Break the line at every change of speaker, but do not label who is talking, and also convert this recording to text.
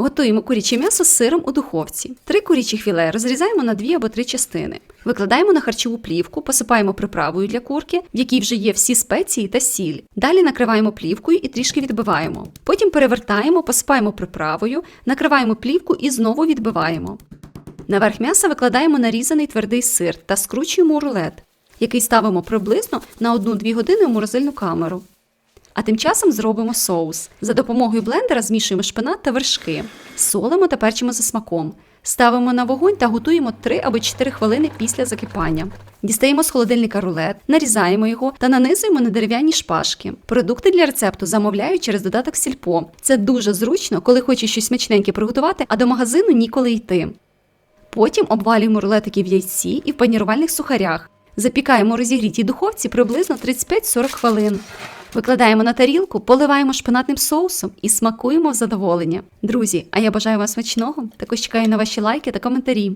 Готуємо куряче м'ясо з сиром у духовці. Три курячі філе розрізаємо на дві або три частини. Викладаємо на харчову плівку, посипаємо приправою для курки, в якій вже є всі спеції та сіль. Далі накриваємо плівкою і трішки відбиваємо. Потім перевертаємо, посипаємо приправою, накриваємо плівку і знову відбиваємо. Наверх м'яса викладаємо нарізаний твердий сир та скручуємо у рулет, який ставимо приблизно на 1-2 години у морозильну камеру. А тим часом зробимо соус. За допомогою блендера змішуємо шпинат та вершки, солимо та перчимо за смаком. Ставимо на вогонь та готуємо 3 або 4 хвилини після закипання. Дістаємо з холодильника рулет, нарізаємо його та нанизуємо на дерев'яні шпажки. Продукти для рецепту замовляю через додаток Сільпо. Це дуже зручно, коли хочеш щось смачненьке приготувати, а до магазину ніколи йти. Потім обвалюємо рулетики в яйці і в панірувальних сухарях. Запікаємо у розігрітій духовці приблизно 35-40 хвилин. Викладаємо на тарілку, поливаємо шпинатним соусом і смакуємо задоволення. Друзі, а я бажаю вам смачного. Також чекаю на ваші лайки та коментарі.